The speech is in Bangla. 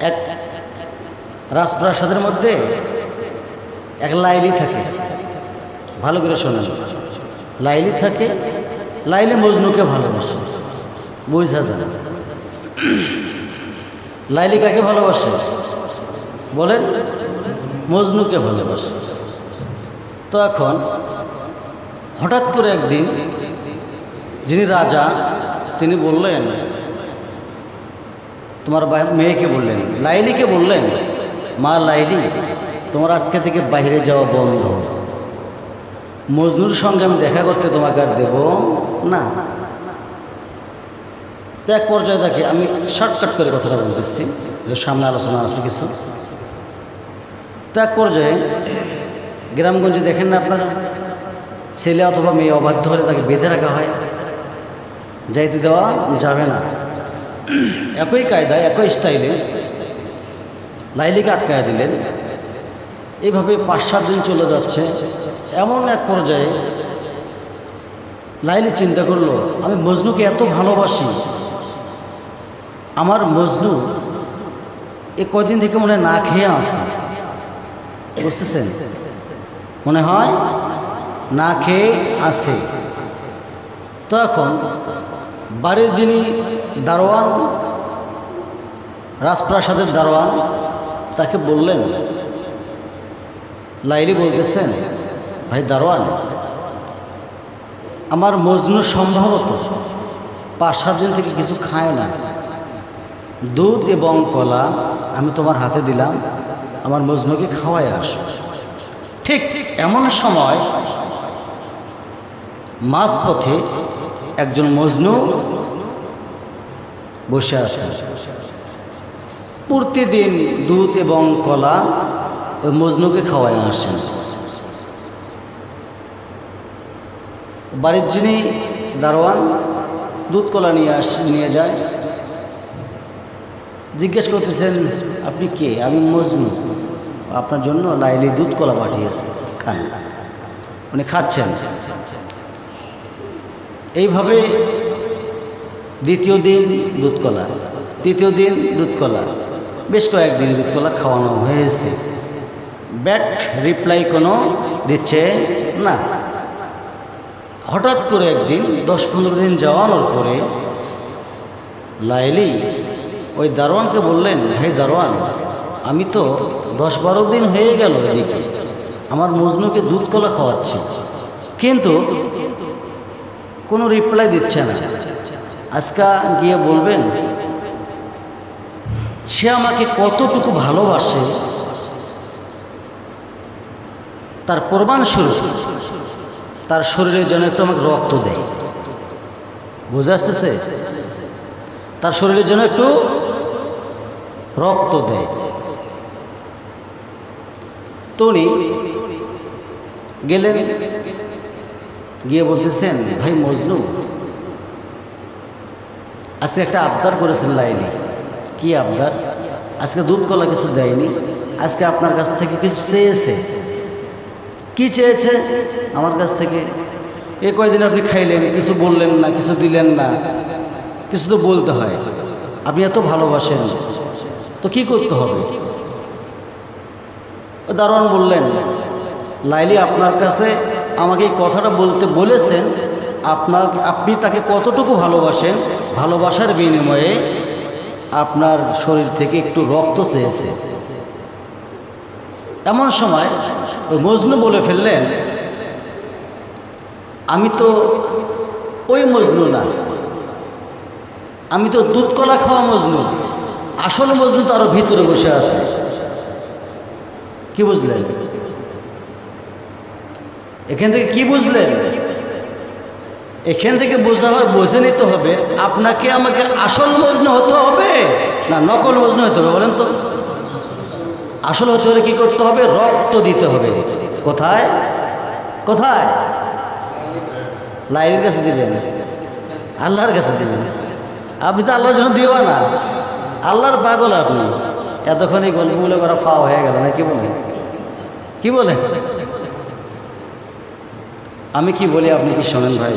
এক রাজপ্রাসাদের মধ্যে এক লাইলি থাকে। ভালো করে শোনেন। লাইলি থাকে, লাইলি মজনুকে ভালোবাসে। বুঝা যায়। লাইলি কাকে ভালোবাসে? বলেন, মজনুকে ভালোবাসে। তো এখন হঠাৎ করে একদিন যিনি রাজা, তিনি বললেন তোমার মেয়েকে বললেন, লাইলিকে বললেন, মা লাইলি, তোমার আজকে থেকে বাইরে যাওয়া বন্ধ। মজনুর সঙ্গে আমি দেখা করতে তোমাকে আর দেব না। তো এক পর্যায়ে দেখে আমি শর্টকাট করে কথাটা বলতেছি সামনে আলোচনা আছে কিছু। তো এক পর্যায়ে গ্রামগঞ্জে দেখেন না আপনারা, ছেলে অথবা মেয়ে অবাধ্য হলে তাকে বেঁধে রাখা হয়। যাইতে দেওয়া যাবে না। একই কায়দায়, একই স্টাইলে লাইলিকে আটকায় দিলেন। এইভাবে পাঁচ সাত দিন চলে যাচ্ছে। এমন এক পর্যায়ে লাইলি চিন্তা করল, আমি মজনুকে এত ভালোবাসি। আমার মজনু এ কদিন থেকে মনে না খেয়ে আসে বুঝতেছেন? মনে হয় না খেয়ে আসে তো এখন বাড়ির যিনি দারোয়ান, রাজপ্রাসাদের দারোয়ান, তাকে বললেন, লাইলি বলতেছেন, ভাই দারোয়ান, আমার মজনু সম্ভবত পাঁচ সাত দিন থেকে কিছু খায় না। দুধ এবং কলা আমি তোমার হাতে দিলাম, আমার মজনুকে খাওয়াই আসো। ঠিক এমন সময় মাঝপথে একজন মজনু বসে আছে। প্রতিদিন দুধ এবং কলা ওই মজনুকে খাওয়ায় আসেন বাড়ির যিনি দারোয়ান, দুধ কলা নিয়ে আস, নিয়ে যায়। জিজ্ঞেস করতেছেন, আপনি কে? আমি মজনু। আপনার জন্য লাইলি দুধ কলা পাঠিয়েছে। খান। উনি খাচ্ছেন। এইভাবে দ্বিতীয় দিন দুধকলা, তৃতীয় দিন দুধকলা। বেশ কয়েকদিন দুধকলা খাওয়ানো হয়েছে। ব্যাট রিপ্লাই কোনো দিচ্ছে না। হঠাৎ করে একদিন দশ পনেরো দিন যাওয়ানোর পরে লাইলি ওই দারোয়ানকে বললেন ভাই দারোয়ান, আমি তো দশ বারো দিন হয়ে গেল এদিকে। আমার মজনুকে দুধ কলা খাওয়াচ্ছি। কিন্তু কোনো রিপ্লাই দিচ্ছে না। আজকে গিয়ে বলবেন, সে আমাকে কতটুকু ভালোবাসে, তার প্রমাণ স্বরূপ, তার শরীরে যেন একটু আমাকে রক্ত দেয়। বুঝে আসতেছে? তার শরীরে যেন একটু রক্ত দেয়। তো উনি গেলেন, গিয়ে বলতেছেন, ভাই মজনু আজকে একটা আবদার করেছেন লাইলি। কি আবদার? আজকে দুধ কলা কিছু দেয়নি। আজকে আপনার কাছ থেকে কিছু চেয়েছে। কি চেয়েছে? আমার কাছ থেকে। এ কয়দিন আপনি খাইলেন, কিছু বললেন না, কিছু দিলেন না। কিছু তো বলতে হয়। আপনি এত ভালোবাসেন। তো কি করতে হবে? দারোয়ান বললেন, লাইলি, আপনার কাছে আমাকে এই কথাটা বলতে বলেছেন। আপনার আপনি তাকে কতটুকু ভালোবাসেন ভালোবাসার বিনিময়ে আপনার শরীর থেকে একটু রক্ত চেয়েছে। এমন সময় মজনু বলে ফেললেন, আমি তো ওই মজনু না। আমি তো দুধ কলা খাওয়া মজনু। আসল মজনু তো আরও ভিতরে বসে আছে। কি বুঝলেন? এখান থেকে কি বুঝলেন? এখান থেকে বোঝা হয়, বুঝে নিতে হবে, আপনাকে আমাকে আসল মজনু হতে হবে না নকল মজনু হতে হবে, বলেন তো? আসল হতে হলে কী করতে হবে? রক্ত দিতে হবে। কোথায়? কোথায়? লাইনের কাছে দিলেন আল্লাহর কাছে দিলেন আপনি তো আল্লাহর জন্য দিবা না। আল্লাহর পাগল আপনি। এতক্ষণ এই গল্পগুলো করা ফাও হয়ে গেল না কি বলেন? কি বলেন? আমি কি বলি আপনি কি শোনেন ভাই?